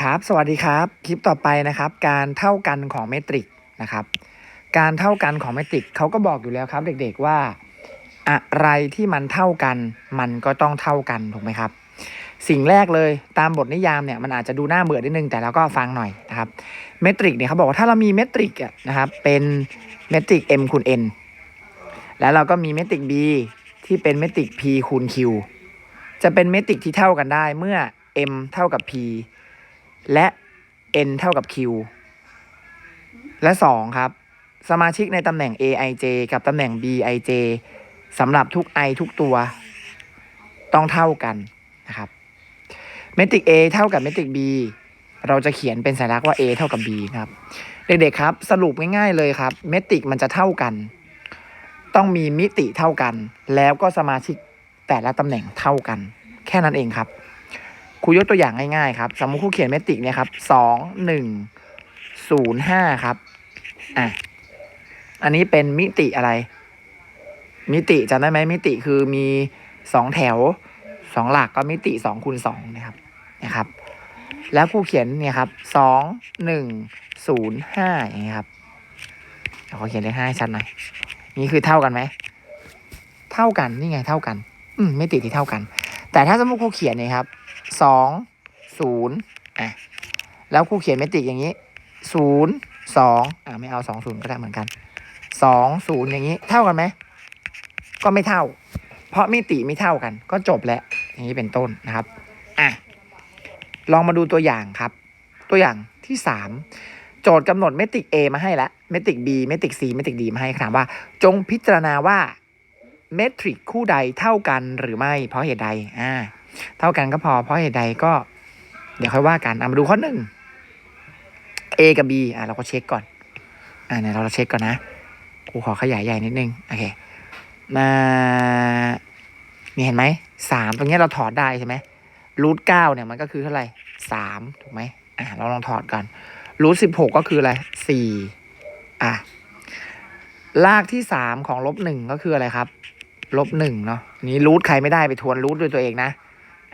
ครับสวัสดีครับ คลิปต่อไปนะครับ การเท่ากันของเมตริกนะครับ การเท่ากันของเมตริกเขาก็บอกอยู่แล้วครับ เด็กๆว่า อะไรที่มันเท่ากัน มันก็ต้องเท่ากันถูกไหมครับ สิ่งแรกเลยตามบทนิยามเนี่ยมันอาจจะดูน่าเบื่อนิดนึงแต่เราก็ฟังหน่อยนะครับเมตริกเนี่ยเขาบอกว่าถ้าเรามีเมตริกอะนะครับเป็นเมตริก m คูณ n แล้วเราก็มีเมตริก b ที่เป็นเมตริก p คูณ q จะเป็นเมตริกที่เท่ากันได้เมื่อ m เท่ากับ p และ n เท่ากับ q และ 2 ครับ สมาชิกในตำแหน่ง aij กับตำแหน่ง bij สำหรับทุก i ทุกตัว ต้องเท่ากันนะครับเมตริก a เท่ากับเมตริก b เราจะเขียนเป็นสัญลักษณ์ว่า a เท่ากับ b นะครับ เด็กๆครับ สรุปง่ายๆเลยครับ เมตริกมันจะเท่ากัน ต้องมีมิติเท่ากัน แล้วก็สมาชิกแต่ละตำแหน่งเท่ากัน แค่นั้นเองครับ รูยกตัวอย่างง่ายๆครับสมมติครูเขียนเมตริกเนี่ยครับสองหนึ่งศูนย์ห้าครับอะอันนี้เป็นมิติอะไร มิติจำได้ไหมมิติคือมีสองแถวสองหลักก็มิติสองคูณสองนะครับนะครับ แล้วครูเขียนเนี่ยครับสองหนึ่งศูนย์ห้าอย่างนี้ครับเขอเขียนเลขห้าชัดหน่อยนี่คือเท่ากันไหมเท่ากันนี่ไงเท่ากัน อืมมิติที่เท่ากัน แต่ถ้าสมมติครูเขียนเนี่ยครับ สองศูนย์อะแล้วครูเขียนเมตริกอย่างนี้ศูนย์สองอะไม่เอาสองศูนย์ก็ได้เหมือนกันสองศูนย์อย่างนี้ เท่ากันไหมก็ไม่เท่า เพราะมิติไม่เท่ากัน ก็จบแล้วอย่างนี้เป็นต้นนะครับอะลองมาดูตัวอย่างครับ ตัวอย่างที่สามโจทย์กำหนดเมตริก A มาให้แล้วเมตริก B เมตริก C เมตริก D มาให้ถามว่า จงพิจารณาว่าเมตริกคู่ใดเท่ากันหรือไม่เพราะเหตุใดอ่า เท่ากันก็พอ เพราะเหตุใดก็ เดี๋ยวค่อยว่ากันเอามาดูข้อหนึ่ง A กับ B อะเราก็เช็คก่อน อ่าเนี่ยเราเช็คก่อนนะกูขอขยายใหญ่นิดนึง โอเค มานี่เห็นไหมสามตรงนี้เราถอดได้ใช่ไหมรูทเก้าเนี่ยมันก็คือเท่าไหร่สามถูกไหมอะเราลองถอดกันรูทสิบหกก็คืออะไรสี่อะลากที่สามของลบหนึ่งก็คืออะไรครับ ลบหนึ่งเนาะนี้รูทใครไม่ได้ไปทวนรูทด้วยตัวเองนะ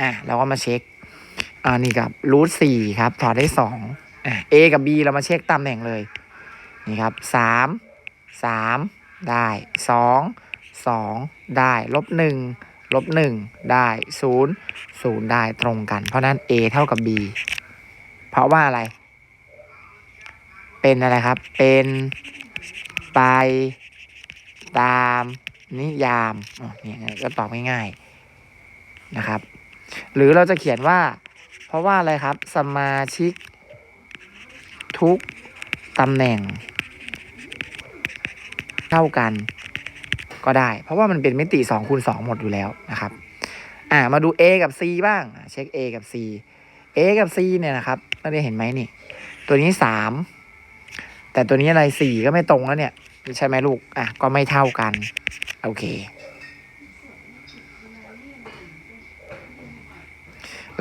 อะเราก็มาเช็คอ่านี่กับรูทสี่ครับ ถอดได้สองอะ A กับ B เรามาเช็คตำแหน่งเลย นี่ครับสามสามได้สองสองได้ลบหนึ่งลบหนึ่งได้ศูนย์ศูนย์ได้ตรงกัน เพราะนั้น A เท่ากับ B เพราะว่าอะไร เป็นอะไรครับ เป็นไปตามนิยาม อ๋อ เนี่ย ก็ตอบง่ายๆ นะครับ หรือเราจะเขียนว่า เพราะว่าอะไรครับ สมาชิก ทุกตำแหน่ง เท่ากันก็ได้ เพราะว่ามันเป็นมิติ2คูณ2หมดอยู่แล้วนะครับ อ่ามาดู A กับ C บ้าง เช็ค A กับ C A กับ C เนี่ยนะครับนักเรียนเห็นไหมนี่ ตัวนี้ 3 แต่ตัวนี้อะไร 4 ก็ไม่ตรงแล้วเนี่ย ใช่ไหมลูก อะ ก็ไม่เท่ากัน โอเค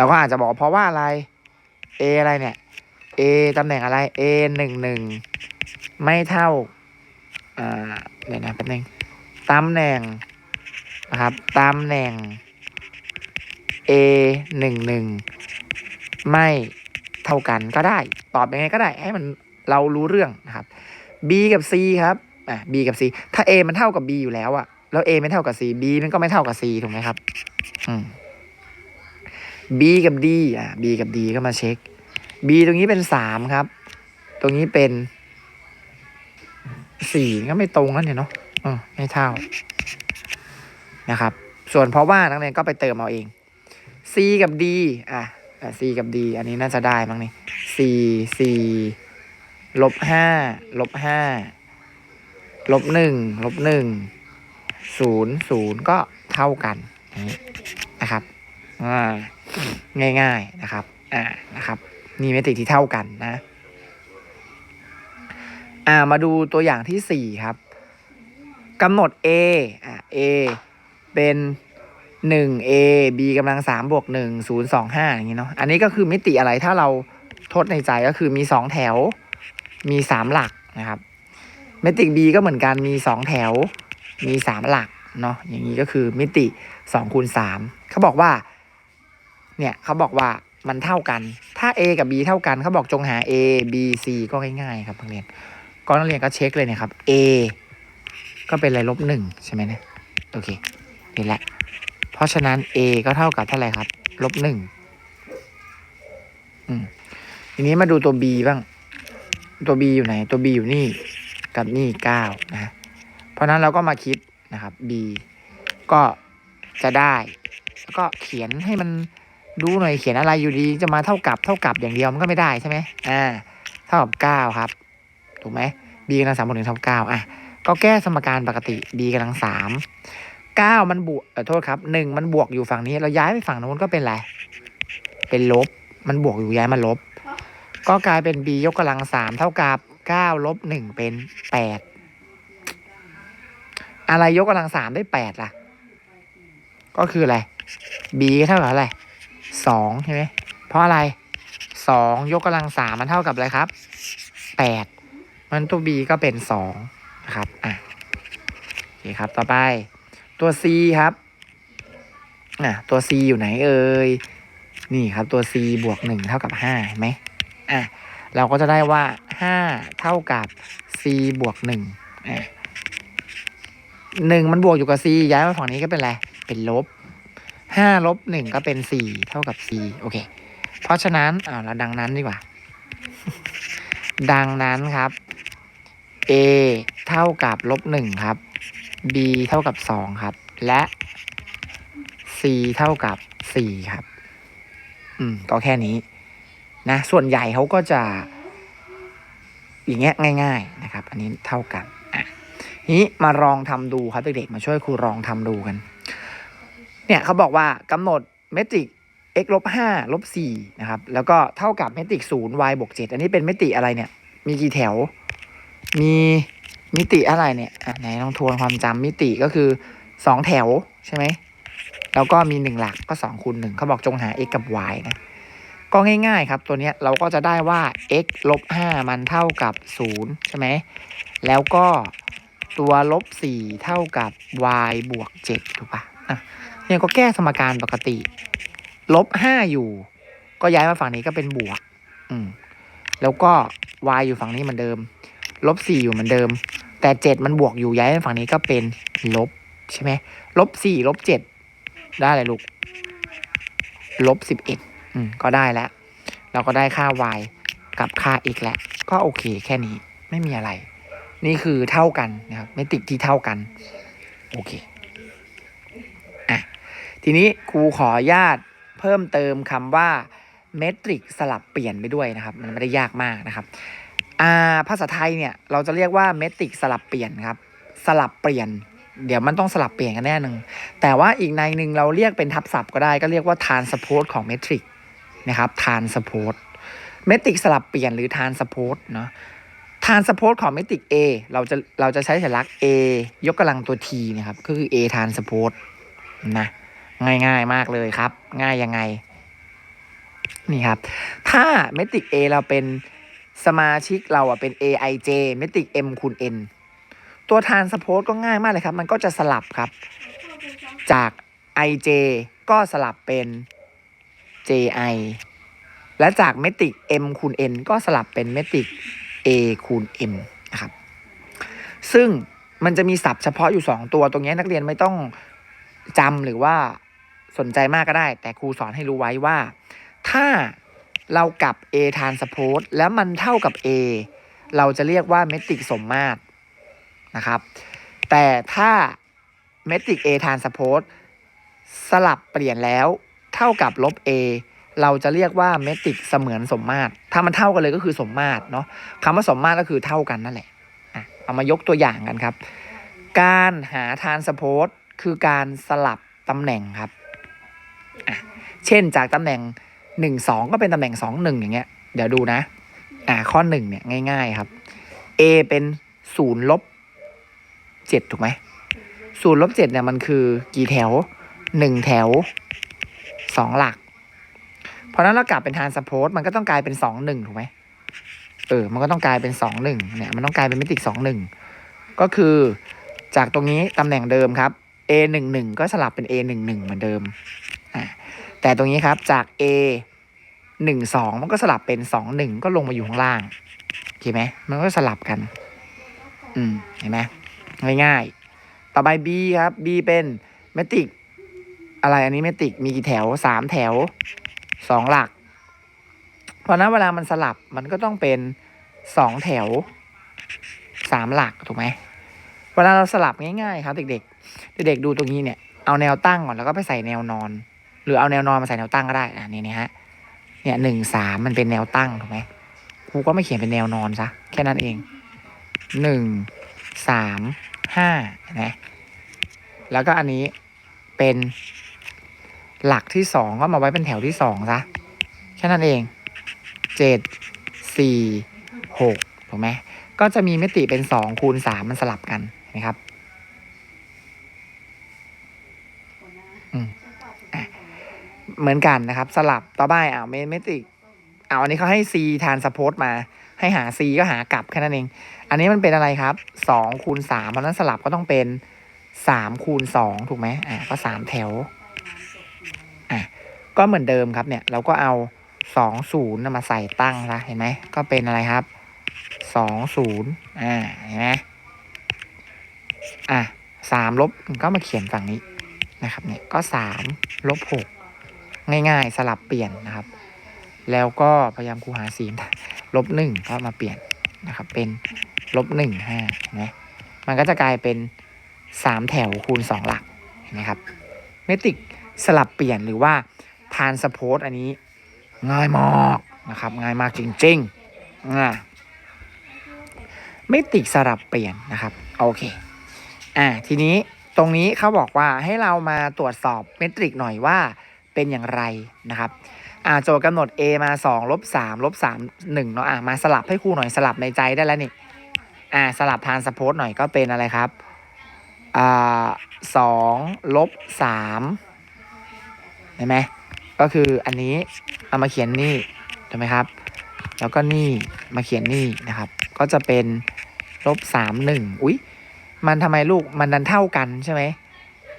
เราก็อาจจะบอกเพราะว่าอะไร A อะไรเนี่ย A ตำแหน่งอะไร A หนึ่งหนึ่งไม่เท่าอ่าเดี๋ยวนะแป๊บนึงตำแหน่งนะครับตำแหน่ง A หนึ่งหนึ่งไม่เท่ากันก็ได้ ตอบยังไงก็ได้ให้มันเรารู้เรื่องนะครับ B กับ C ครับอะ B กับ C ถ้า A มันเท่ากับ B อยู่แล้วอะแล้ว A ไม่เท่ากับ C B มันก็ไม่เท่ากับ C ถูกไหมครับ อืม B กับ D อะ B กับ D ก็มาเช็ค B ตรงนี้เป็นสามครับ ตรงนี้เป็นสี่ก็ไม่ตรงกันเนี่ยเนาะเออไม่เท่านะครับ ส่วนเพราะว่านักเรียนก็ไปเติมเอาเอง C กับ D อะ C กับ D อันนี้น่าจะได้มั้งนี่สี่สี่ลบห้าลบห้าลบหนึ่งลบหนึ่งศูนย์ศูนย์ก็เท่ากันนะครับ อ่า ง่าย ๆนะครับ อ่านะครับ มีเมตริกที่เท่ากันนะ อ่ามาดูตัวอย่างที่สี่ครับกำหนด a อ่า a เป็นหนึ่ง a b กำลังสามบวกหนึ่งศูนย์สองห้าอย่างนี้เนาะอันนี้ก็คือมิติอะไรถ้าเราทดในใจก็คือมีสองแถว มีสามหลักนะครับเมตริก b ก็เหมือนกันมีสองแถว มีสามหลักเนาะอย่างนี้ก็คือมิติสองคูณสามเขาบอกว่า เนี่ยเขาบอกว่ามันเท่ากัน ถ้า a กับ b เท่ากันเขาบอกจงหา a b c ก็ง่ายๆครับนักเรียนก็นักเรียนก็เช็คเลยเนี่ยครับ a ก็เป็นอะไรลบหนึ่งใช่ไหมเนี่ยโอเคเห็นแล้วเพราะฉะนั้น a ก็เท่ากับเท่าไหร่ครับลบหนึ่งอืมทีนี้มาดูตัว b บ้าง ตัว b อยู่ไหน ตัว b อยู่นี่ กับนี่เก้านะ เพราะฉะนั้นเราก็มาคิดนะครับ b ก็จะได้ แล้วก็เขียนให้มัน ดูหน่อยเขียนอะไรอยู่ดีจะมาเท่ากับเท่ากับอย่างเดียวมันก็ไม่ได้ใช่ไหมอ่าเท่ากับเก้าครับ ถูกไหม b กำลังสามบวกหนึ่งเท่ากับเก้าอะก็แก้สมการปกติ b กำลังสามเก้ามันบวกเออโทษครับหนึ่งมันบวกอยู่ฝั่งนี้ เราย้ายไปฝั่งนู้นก็เป็นอะไร เป็นลบ มันบวกอยู่ย้ายมาลบ ก็กลายเป็น b ยกกำลังสามเท่ากับเก้าลบหนึ่งเป็นแปดอะไรยกกำลังสามได้แปดล่ะ ก็คืออะไร b เท่ากับอะไร สองใช่ไหมเพราะอะไรสองยกกำลังสามมันเท่ากับอะไรครับแปดมันตัว b ก็เป็นสองนะครับอะโอเคครับต่อไปตัว c ครับอะตัว c อยู่ไหนเอ่ยนี่ครับตัว c บวกหนึ่งเท่ากับห้าเห็นไหมอะเราก็จะได้ว่าห้าเท่ากับ c บวกหนึ่งอะหนึ่งมันบวกอยู่กับ c ย้ายมาฝั่งนี้ก็เป็นอะไรเป็นลบ ห้าลบหนึ่งก็เป็นสี่เท่ากับ c โอเค เพราะฉะนั้นอ่าเราดังนั้นดีกว่า ดังนั้นครับ a เท่ากับลบหนึ่งครับ b เท่ากับสองครับ และ c เท่ากับสี่ครับ อืม ก็แค่นี้ นะ ส่วนใหญ่เขาก็จะ อย่างเงี้ยง่าย ๆนะครับ อันนี้เท่ากันอะนี้มาลองทำดูครับเด็กๆมาช่วยครูลองทำดูกัน เนี่ยเขาบอกว่ากำหนดเมตริก x ลบห้าลบสี่นะครับ แล้วก็เท่ากับเมตริกศูนย์ y บวกเจ็ดอันนี้เป็นเมิติอะไรเนี่ย มีกี่แถว มีมิติอะไรเนี่ยอะไหนลองทวนความจำมิติก็คือสองแถวใช่ไหมแล้วก็มีหนึ่งหลักก็สองคูณหนึ่งเขาบอกจงหา x กับ y นะก็ง่ายๆครับ ตัวเนี้ยเราก็จะได้ว่า x ลบห้ามันเท่ากับศูนย์ใช่ไหมแล้วก็ตัวลบสี่เท่ากับ y บวกเจ็ดถูกปะ่ะ เนี่ยก็แก้สมการปกติ ลบห้าอยู่ ก็ย้ายมาฝั่งนี้ก็เป็นบวก อืม แล้วก็ y อยู่ฝั่งนี้เหมือนเดิม ลบสี่อยู่เหมือนเดิม แต่เจ็ดมันบวกอยู่ย้ายมาฝั่งนี้ก็เป็นลบใช่ไหมลบสี่ลบเจ็ดได้เลยลูก ลบสิบเอ็ดอืม ก็ได้แล้ว เราก็ได้ค่า y กับค่า x แล้ว ก็โอเคแค่นี้ไม่มีอะไร นี่คือเท่ากันนะครับเมตริกที่เท่ากัน โอเค ทีนี้ครูขออนุญาตเพิ่มเติมคำว่าเมตริกสลับเปลี่ยนไปด้วยนะครับ มันไม่ได้ยากมากนะครับภาษาไทยเนี่ยเราจะเรียกว่าเมตริกสลับเปลี่ยนครับ สลับเปลี่ยน เดี๋ยวมันต้องสลับเปลี่ยนกันแน่หนึ่งแต่ว่าอีกในหนึ่งเราเรียกเป็นทับศัพท์ก็ได้ก็เรียกว่า transpose ของเมตริกนะครับ transpose เมตริกสลับเปลี่ยนหรือ transpose เนาะ transpose ของเมตริก A เราจะเราจะใช้สัญลักษณ์ A ยกกำลังตัว T นะครับก็คือ A transpose นะ ง่ายๆมากเลยครับ ง่ายยังไง นี่ครับ ถ้าเมติก A เราเป็นสมาชิกเราอะเป็น aij เมติก m คูณ n ตัว transpose ก็ง่ายมากเลยครับ มันก็จะสลับครับ จาก ij ก็สลับเป็น ji และจากเมติก m คูณ n ก็สลับเป็นเมติก a คูณ m นะครับ ซึ่งมันจะมีศัพท์เฉพาะอยู่ 2 ตัวตรงนี้นักเรียนไม่ต้องจำหรือว่า สนใจมากก็ได้ แต่ครูสอนให้รู้ไว้ว่า ถ้าเรากลับ a transpose แล้วมันเท่ากับ a เราจะเรียกว่าเมตริกสมมาตรนะครับ แต่ถ้าเมตริก a transpose สลับเปลี่ยนแล้วเท่ากับลบ a เราจะเรียกว่าเมตริกเสมือนสมมาตร ถ้ามันเท่ากันเลยก็คือสมมาตรเนาะคำว่าสมมาตรก็คือเท่ากันนั่นแหละเอามายกตัวอย่างกันครับ การหาทานสโพสคือการสลับตำแหน่งครับ เช่นจากตำแหน่งหนึ่งสองก็เป็นตำแหน่งสองหนึ่งอย่างเงี้ย เดี๋ยวดูนะ อ่าข้อหนึ่งเนี่ยง่าย ๆครับ a เป็นศูนย์ลบเจ็ดถูกไหมศูนย์ลบเจ็ดเนี่ยมันคือกี่แถวหนึ่งแถวสองหลัก เพราะนั้นเรากลับเป็นทานสโพสมันก็ต้องกลายเป็นสองหนึ่งถูกไหมเออ มันก็ต้องกลายเป็นสองหนึ่งเนี่ย มันต้องกลายเป็นมิติสองหนึ่งก็คือจากตรงนี้ตำแหน่งเดิมครับ a หนึ่งหนึ่งก็สลับเป็น a หนึ่งหนึ่งเหมือนเดิม แต่ตรงนี้ครับจาก a หนึ่งสองมันก็สลับเป็นสองหนึ่งก็ลงมาอยู่ข้างล่างโอเคไหมมันก็สลับกัน อืมเห็นไหมง่ายๆ ต่อไป B ครับ B เป็นเมตริกอะไรอันนี้เมตริกมีกี่แถวสามแถวสองหลัก เพราะนั้นเวลามันสลับมันก็ต้องเป็นสองแถวสามหลักถูกไหมเวลาเราสลับง่ายๆ ครับ เด็กๆ เด็กๆดูตรงนี้เนี่ยเอาแนวตั้งก่อนแล้วก็ไปใส่แนวนอน หรือเอาแนวนอนมาใส่แนวตั้งก็ได้อะนี่นะฮะเนี่ยหนึ่งสามมันเป็นแนวตั้งถูกไหมครูก็ไม่เขียนเป็นแนวนอนซะแค่นั้นเองหนึ่งสามห้านไหมแล้วก็อันนี้เป็นหลักที่สองก็มาไว้เป็นแถวที่สองซะแค่นั้นเองเจ็ดสี่หกถูกไหมก็จะมีมิติเป็นสองคูณสามมันสลับกันนไหมครับ อืมอะ เหมือนกันนะครับ สลับต่อไปอ่าเมเมติกเอาอันนี้เขาให้ c ทานสปอร์ตมา ให้หา c ก็หากลับแค่นั้นเอง อันนี้มันเป็นอะไรครับสองคูณสามเพราะนั้นสลับก็ต้องเป็นสามคูณสองถูกไหมอ่าก็สามแถวอะก็เหมือนเดิมครับเนี่ย เราก็เอาสองศูนย์มาใส่ตั้งละเห็นไหมก็เป็นอะไรครับสองศูนย์อ่าเห็นไหมอะสามลบก็มาเขียนฝั่งนี้นะครับเนี่ยก็สามลบหก ง่ายๆ สลับเปลี่ยนนะครับ แล้วก็พยายามคูหาสีลบหนึ่งก็มาเปลี่ยนนะครับ เป็นลบหนึ่งห้าเห็นไหมมันก็จะกลายเป็นสามแถวคูณสองหลักเห็นไหมครับเมตริกสลับเปลี่ยนหรือว่าทานสโพสอันนี้ง่ายมากนะครับ ง่ายมากจริงๆอ่าเมตริกสลับเปลี่ยนนะครับโอเคอ่าทีนี้ตรงนี้เขาบอกว่าให้เรามาตรวจสอบเมตริกหน่อยว่า เป็นอย่างไรนะครับอ่าโจทย์กำหนด a มา2ลบ3ลบ3 1เนาะอ่ามาสลับให้ครูหน่อยสลับในใจได้แล้วนี่อ่าสลับทานสโพสหน่อยก็เป็นอะไรครับอ่าสองลบสามเห็นไหมก็คืออันนี้เอามาเขียนนี่ถูกไหมครับ แล้วก็นี่มาเขียนนี่นะครับ ก็จะเป็นลบสามหนึ่งอุ๊ยมันทำไมลูกมันดันเท่ากันใช่ไหม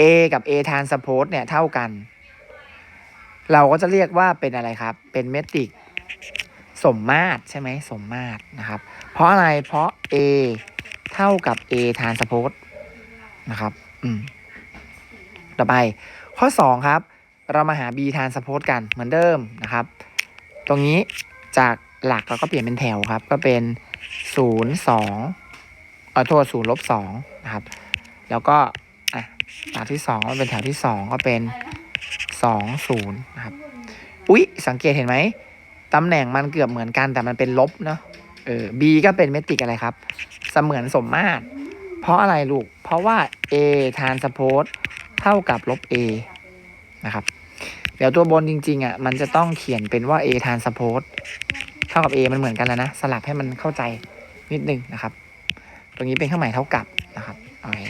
A กับ A ทานสโพสเนี่ยเท่ากัน เราก็จะเรียกว่าเป็นอะไรครับ เป็นเมตริกสมมาตรใช่ไหมสมมาตรนะครับ เพราะอะไรเพราะ A เท่ากับ A ทานสโพสนะครับอืมต่อไปข้อ 2 ครับ เรามาหา B ทานสโพสกันเหมือนเดิมนะครับ ตรงนี้จากหลักเราก็เปลี่ยนเป็นแถวครับ ก็เป็น0 2เอาโทษศูนย์ลบสองนะครับ แล้วก็อะหลักที่สองก็เป็นแถวที่สองก็เป็น สองศูนย์นะครับ อุ๊ย สังเกตเห็นไหมตำแหน่งมันเกือบเหมือนกันแต่มันเป็นลบเนาะเออ B ก็เป็นเมตริกอะไรครับ เสมือนสมมาตร เพราะอะไรลูก เพราะว่า A ทานสโพสเท่ากับลบ A นะครับ เดี๋ยวตัวบนจริงๆอะมันจะต้องเขียนเป็นว่า A ทานสโพสเท่ากับ A มันเหมือนกันแล้วนะ สลับให้มันเข้าใจนิดนึงนะครับ ตรงนี้เป็นเครื่องหมายเท่ากับนะครับโอเค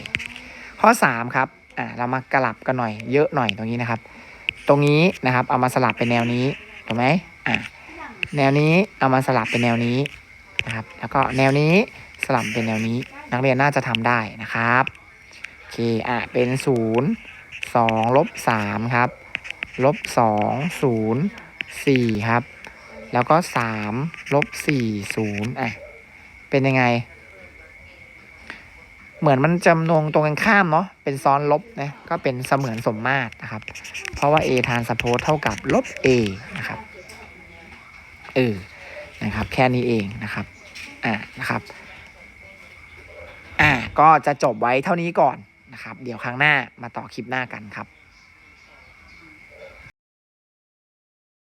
ข้อ 3 ครับ อ่าเรามากลับกันหน่อยเยอะหน่อยตรงนี้นะครับ ตรงนี้นะครับ เอามาสลับเป็นแนวนี้ถูกไหมอ่าแนวนี้เอามาสลับเป็นแนวนี้นะครับ แล้วก็แนวนี้สลับเป็นแนวนี้ นักเรียนน่าจะทำได้นะครับโอเคอะเป็นศูนย์สองลบสามครับลบสองศูนย์สี่ครับ แล้วก็สามลบสี่ศูนย์อะเป็นยังไง เหมือนมันจำนวนตรงกันข้ามเนาะเป็นซ้อนลบนะก็เป็นเสมือนสมมาตรนะครับ เพราะว่า a ทานสโพสเท่ากับลบ a นะครับเออนะครับ แค่นี้เองนะครับอ่านะครับอ่าก็จะจบไว้เท่านี้ก่อนนะครับ เดี๋ยวครั้งหน้ามาต่อคลิปหน้ากันครับ